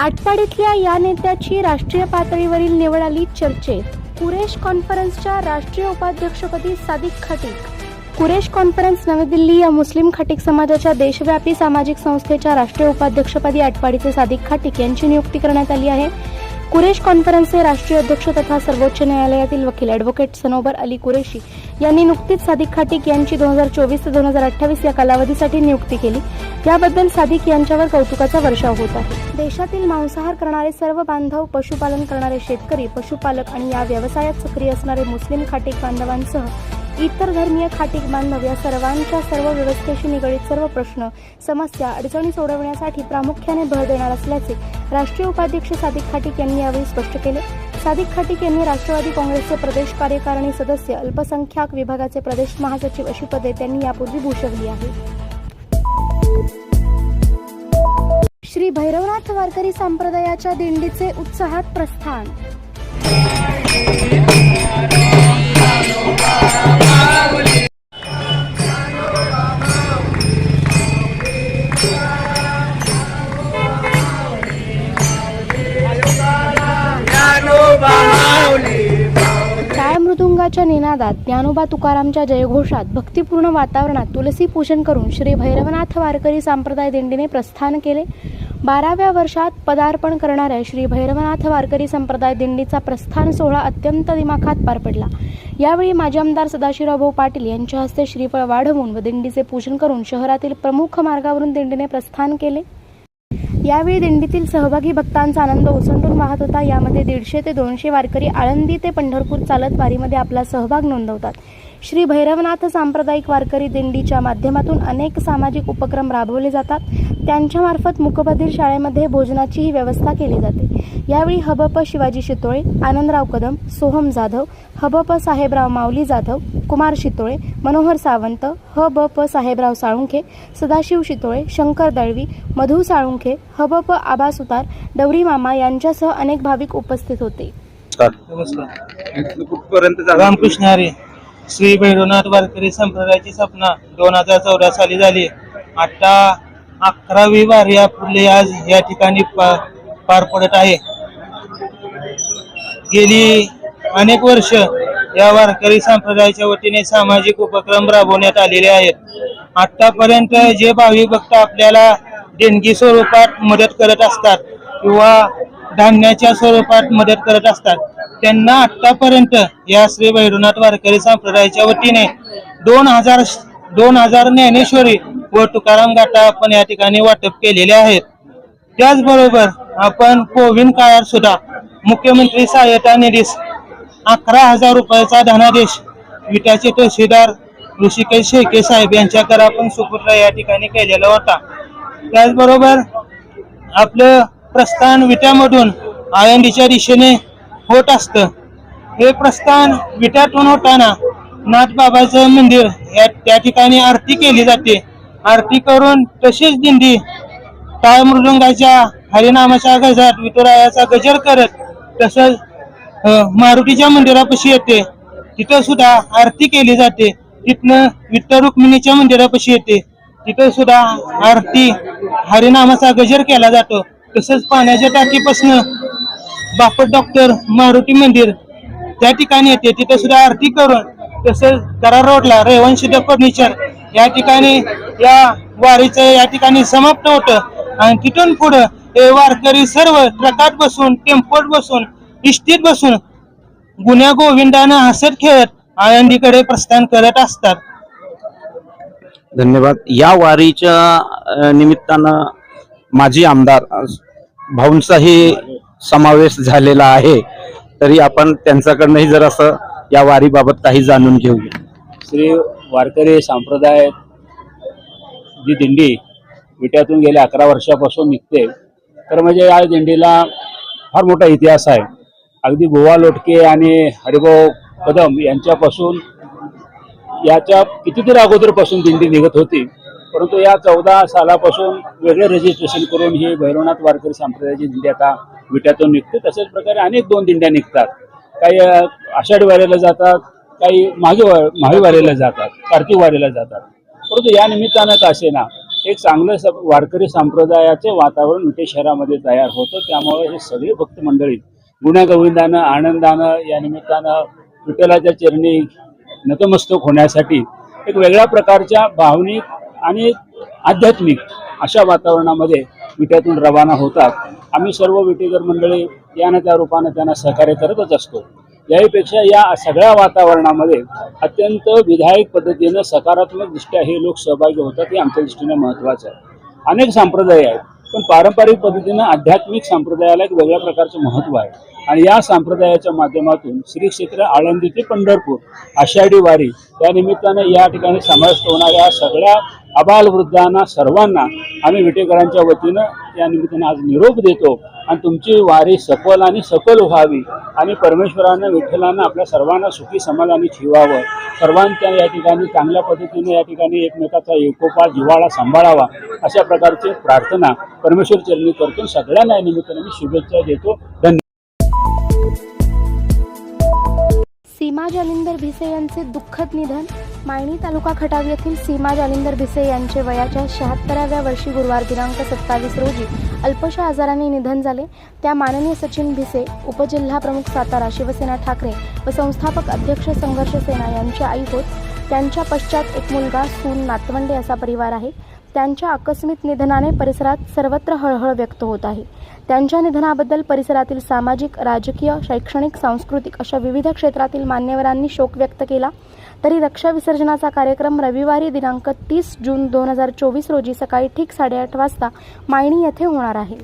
आटपाडीतल्या या नेत्याची राष्ट्रीय पातळीवरील निवड आली चर्चेत कुरेश कॉन्फरन्सच्या राष्ट्रीय उपाध्यक्षपदी सादिक खटिक. कुरेश कॉन्फरन्स नवी दिल्ली या मुस्लिम खटिक समाजाच्या देशव्यापी सामाजिक संस्थेच्या राष्ट्रीय उपाध्यक्षपदी आटपाडीचे सादिक खाटिक यांची नियुक्ती करण्यात आली आहे. कुरेश कॉन्फरन्सचे राष्ट्रीय अध्यक्ष तथा सर्वोच्च न्यायालयातील वकील ॲडव्होकेट सनोबर अली कुरेशी यांनी नुकतीच सादिक खाटिक यांची दोन हजार चोवीस ते दोन हजार अठ्ठावीस या कालावधीसाठी नियुक्ती केली. याबद्दल सादिक यांच्यावर कौतुकाचा वर्षाव होत आहे. देशातील मांसाहार करणारे सर्व बांधव पशुपालन करणारे शेतकरी पशुपालक आणि या व्यवसायात सक्रिय असणारे मुस्लिम खाटीक बांधवांसह इतर धर्मीय खाटीक बांधव या सर्वांच्या सर्व व्यवस्थेशी निगडीत सर्व प्रश्न समस्या अडचणी सोडवण्यासाठी प्रामुख्याने भर देणार असल्याचे राष्ट्रीय उपाध्यक्ष सादिक खाटीक यांनी यावेळी स्पष्ट केले. सादिक खाटीक यांनी राष्ट्रवादी काँग्रेसचे प्रदेश कार्यकारिणी सदस्य अल्पसंख्याक विभागाचे प्रदेश महासचिव अशी पदे त्यांनी यापूर्वी भूषवली आहेत. श्री भैरवनाथ वारकरी संप्रदायाच्या दिंडीचे उत्साहात प्रस्थान टाळ मृदुंगाच्या निनादात ज्ञानोबा तुकारामच्या जयघोषात भक्तिपूर्ण वातावरणात तुलसी पूजन करून श्री भैरवनाथ वारकरी संप्रदाय दिंडीने प्रस्थान केले. बाराव्या वर्षात पदार्पण करणाऱ्या श्री भैरवनाथ वारकरी संप्रदाय दिंडीचा प्रस्थान सोहळा अत्यंत दिमाखात पार पडला. यावेळी माजी आमदार सदाशिवराव पाटील यांच्या हस्ते श्रीफळ वाढवून व दिंडीचे पूजन करून शहरातील प्रमुख मार्गावरून दिंडीने प्रस्थान केले. यावेळी दिंडीतील सहभागी भक्तांचा आनंद ओसंडून वाहत होता. यामध्ये दीडशे ते दोनशे वारकरी आळंदी ते पंढरपूर चालत वारीमध्ये आपला सहभाग नोंदवतात. श्री भैरवनाथ सांप्रदायिक वारकरी दिंडीच्या माध्यमातून अनेक सामाजिक उपक्रम राबवले जातात. त्यांच्यामार्फत मुकबधीर शाळेमध्ये भोजनाचीही व्यवस्था केली जाते. यावेळी हबप शिवाजी शितोळे आनंदराव कदम सोहम जाधव हबप साहेबराव माऊली जाधव कुमार शितोळे मनोहर सावंत हबप साहेबराव साळुंखे सदाशिव शितोळे शंकर दळवी मधु साळुंखे हबप आबा सुतार डवरी मामा यांच्यासह अनेक भाविक उपस्थित होते. नमस्कार. कुठपर्यंत झाला रामकृष्ण हरी. श्री भैरवनाथ वारकरी संप्रदायाची स्थापना दोन हजार चौदा साली झाली. आता अकरावी वारी आपली आज या ठिकाणी पार पडत आहे. गेली अनेक वर्ष या वारकरी संप्रदायाच्या वतीने सामाजिक उपक्रम राबवण्यात आलेले आहेत. आतापर्यंत जे भावी भक्त आपल्याला देणगी स्वरूपात मदत करत असतात किंवा धान्याच्या स्वरूपात मदत करत असतात. त्यांना आतापर्यंत या श्री भैरवनाथ वारकरी संप्रदायाच्या वतीने दोन हजार दोन हजार ज्ञानेश्वरी व तुकाराम गाठा आपण या ठिकाणी वाटप केलेले आहेत. त्याचबरोबर आपण कोविन काळात सुद्धा मुख्यमंत्री सहाय्यता निधीस अकरा हजार रुपयाचा धनादेश विटाचे तहसीलदार ऋषिकेश शेके साहेब यांच्याकडे आपण सुपुत्र या ठिकाणी केलेला होता. त्याचबरोबर आपलं प्रस्थान विट्यामधून आळंदीच्या दिशेने होत असतं. हे प्रस्थान विट्यातून होताना नाथबाबाचं मंदिर या त्या ठिकाणी आरती केली जाते. आरती करून तशीच दिंडी टाळ मृदुंगाच्या हरिनामाच्या गजात विठुरायाचा गजर करत तसंच मारुतीच्या मंदिरापाशी येते. तिथं सुद्धा आरती केली जाते. तिथनं विठ्ठल रुक्मिणीच्या मंदिरापाशी येते. तिथं सुद्धा आरती हरिनामाचा गजर केला जातो. तसंच पाण्याच्या टाकीपासनं बापट डॉक्टर मारुती मंदिर त्या ठिकाणी येते. तिथे सुद्धा आरती करून तसंच करार रोडला रेवंशिद फर्निचर या ठिकाणी या वारीचं या ठिकाणी समाप्त होतं. आणि तिथून पुढं हे वारकरी सर्व ट्रकात बसून टेम्पोत बसून इष्टीत बसून गुन्ह्या गोविंदानं हसत खेळत आळंदीकडे प्रस्थान करत असतात. धन्यवाद. या वारीच्या निमित्तानं माजी आमदार भाऊंचाही समावेश झालेला आहे. तरी आपण त्यांच्याकडनंही जर असं या वारीबाबत काही जाणून घेऊया. श्री वारकरी संप्रदाय जी दिंडी विट्यातून गेल्या अकरा वर्षापासून निघते. तर म्हणजे या दिंडीला फार मोठा इतिहास आहे. अगदी गोवा लोटके आणि हरिभाऊ कदम यांच्यापासून याच्या कितीतरी अगोदरपासून दिंडी निघत होती. परंतु या चौदा सालापासून वेगळे रजिस्ट्रेशन करून ही भैरवनाथ वारकरी संप्रदायाची दिंडी आता विट्यातून निघते. तशाच प्रकारे अनेक दोन दिंड्या निघतात. काही आषाढी वारीला जातात काही मागे वा- माही वारीला जातात कार्तिक वारीला जातात. परंतु या निमित्तानं का असे ना एक चांगलं वारकरी संप्रदायाचं वातावरण विटे शहरामध्ये तयार होतं. त्यामुळे हे सगळे भक्त मंडळी गुण्यागोविंदानं आनंदानं या निमित्तानं विठ्ठलाच्या चरणी नतमस्तक होण्यासाठी एक वेगळ्या प्रकारच्या भावनिक आणि आध्यात्मिक अशा वातावरणामध्ये विट्यातून रवाना होतात. आम्ही सर्व विटेकर मंडळी या त्या रूपानं त्यांना सहकार्य करतच असतो. याहीपेक्षा या सगळ्या वातावरणामध्ये अत्यंत विधायक पद्धतीनं सकारात्मक दृष्ट्या हे लोक सहभागी होतात हे आमच्या दृष्टीने महत्त्वाचं आहे. अनेक संप्रदाय आहेत पण पारंपरिक पद्धतीनं आध्यात्मिक संप्रदायाला एक वेगळ्या प्रकारचं महत्त्व आहे. आणि या संप्रदायाच्या माध्यमातून श्री क्षेत्र आळंदी ते पंढरपूर आषाढी वारी या निमित्तानं या ठिकाणी समाविष्ट होणाऱ्या सगळ्या अबालवृद्धांना सर्वांना आम्ही विटेकरांच्या वतीनं या निमित्तानं आज निरोप देतो. आणि तुमची वारी सफल आणि सफल व्हावी आणि परमेश्वरानं विठ्ठलानं आपल्या सर्वांना सुखी समाधानी ठेवावं. सर्वांच्या या ठिकाणी चांगल्या पद्धतीने या ठिकाणी एकमेकाचा एकोपा जिवाळा सांभाळावा अशा प्रकारची प्रार्थना परमेश्वर चरणी करतो. सगळ्यांना या निमित्ताने मी शुभेच्छा देतो. धन्यवाद. सीमा जालिंदर भिसे यांचे दुःखद निधन मायणी तालुका खटाव येथील सीमा जालिंदर भिसे यांचे वयाच्या शहात्तराव्या वर्षी गुरुवार दिनांक सत्तावीस रोजी अल्पशा आजाराने निधन झाले. त्या माननीय सचिन भिसे उपजिल्हा प्रमुख सातारा शिवसेना ठाकरे व संस्थापक अध्यक्ष संघर्ष सेना यांच्या आई होत. त्यांच्या पश्चात एक मुलगा सून नातवंडे असा परिवार आहे. त्यांच्या आकस्मिक निधनाने परिसरात सर्वत्र हळहळ व्यक्त होत आहे. त्यांच्या निधनाबद्दल परिसरातील सामाजिक राजकीय शैक्षणिक सांस्कृतिक अशा विविध क्षेत्रातील मान्यवरांनी शोक व्यक्त केला. तरी रक्षा विसर्जनाचा कार्यक्रम रविवारी दिनांक तीस जून दोन हजार चोवीस रोजी सकाळी ठीक साडेआठ वाजता मायणी येथे होणार आहे.